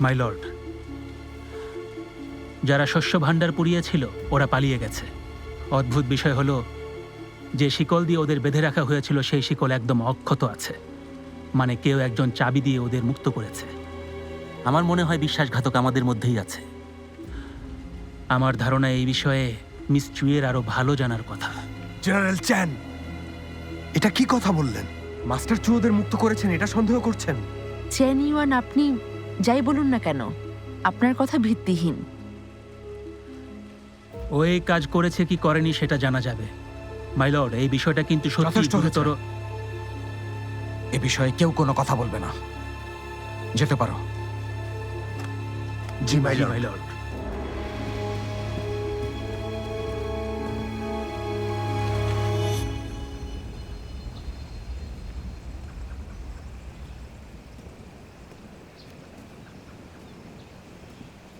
My lord. যারা শস্য ভাণ্ডার পুড়িয়েছিল ওরা পালিয়ে গেছে। অদ্ভুত বিষয় হলো যে শিকল দিয়ে ওদের বেঁধে রাখা হয়েছিল সেই শিকল একদম অক্ষত আছে। মানে কেউ একজন চাবি দিয়ে ওদের মুক্ত করেছে। আমার মনে হয় বিশ্বাসঘাতক আমাদের মধ্যেই আছে। আমার ধারণা এই বিষয়ে মিস চুয়ের আরও ভালো জানার কথা। জেনারেল চ্যান এটা কি কথা বললেন? মাস্টার চু ওদের মুক্ত করেছেন এটা সন্দেহ করছেন। চেন ইউয়ান আপনি যাই বলুন না কেন আপনার কথা ভিত্তিহীন। ও এই কাজ করেছে কি করেনি সেটা জানা যাবে। মাই লর্ড এই বিষয়টা কিন্তু সত্যি যথেষ্ট হয়েছে। গুরুতর। এ বিষয়ে কেউ কোনো কথা বলবে না। যেতে পারো। জি মাই মাইলর লর্ড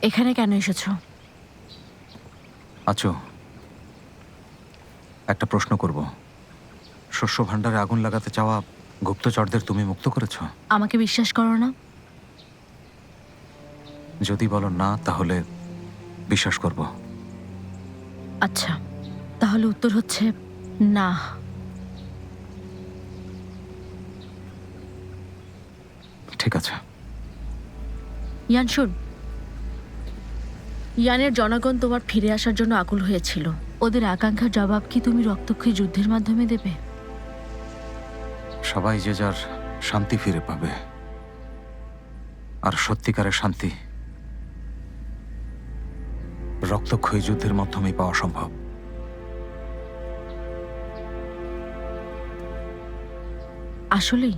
এখানে কেন এসেছ? আছো একটা প্রশ্ন করব। শস্য ভাণ্ডারে আগুন লাগাতে চাওয়া গুপ্তচরদের তুমি মুক্ত করেছ? আমাকে বিশ্বাস করো না। যদি বলো না তাহলে বিশ্বাস করব। আচ্ছা তাহলে উত্তর হচ্ছে না। ঠিক আছে। ইয়ান শুন ইয়ানের জনগণ তোমার ফিরে আসার জন্য আকুল হয়েছিল। ওদের আকাঙ্ক্ষার জবাব কি তুমি রক্তক্ষয়ী যুদ্ধের মাধ্যমে দেবে? সবাই যে যার শান্তি ফিরে পাবে আর সত্যিকারের শান্তি রক্তক্ষয়ী যুদ্ধের মাধ্যমেই পাওয়া সম্ভব। আসলেই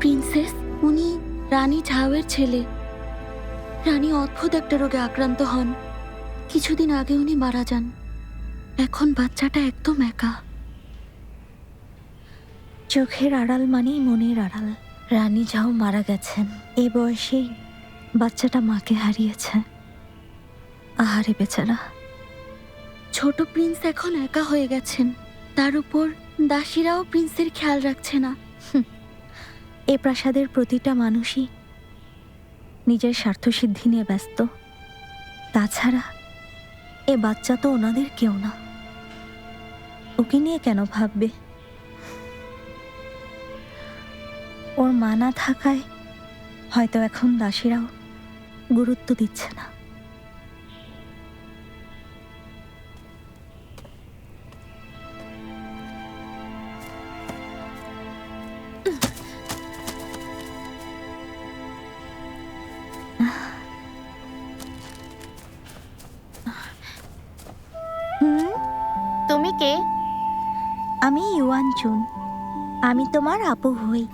প্রিন্সেস, উনি রানী ঝাওয়ের ছেলে। রানী অদ্ভুত একটা রোগে আক্রান্ত হন। কিছুদিন আগে উনি মারা যান। এখন বাচ্চাটা একদম একা। চোখের আড়াল মানেই মনের আড়াল। রানী ঝাও মারা গেছেন। এই বয়সেই বাচ্চাটা মাকে হারিয়েছে। আহারে বেচারা। ছোট প্রিন্স এখন একা হয়ে গেছেন। তার উপর দাসীরাও প্রিন্সের খেয়াল রাখছে না। এ প্রাসাদের প্রতিটা মানুষই নিজের স্বার্থসিদ্ধি নিয়ে ব্যস্ত। তাছাড়া এ বাচ্চা তো ওনাদের কেউ না। ওকে নিয়ে কেন ভাববে? ওর মানা থাকায় হয়তো এখন দাসীরাও গুরুত্ব দিচ্ছে না। কে? আমি ইউয়ান চুন। আমি তোমার আপু হই।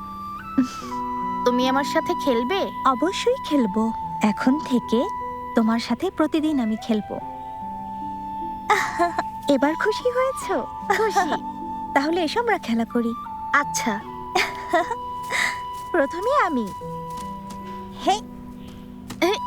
তুমি আমার সাথে খেলবে? অবশ্যই খেলব। এখন থেকে তোমার সাথে প্রতিদিন আমি খেলব। এবার খুশি হয়েছো? খুশি। তাহলে এসো আমরা খেলা করি। আচ্ছা। প্রথমে আমি। হে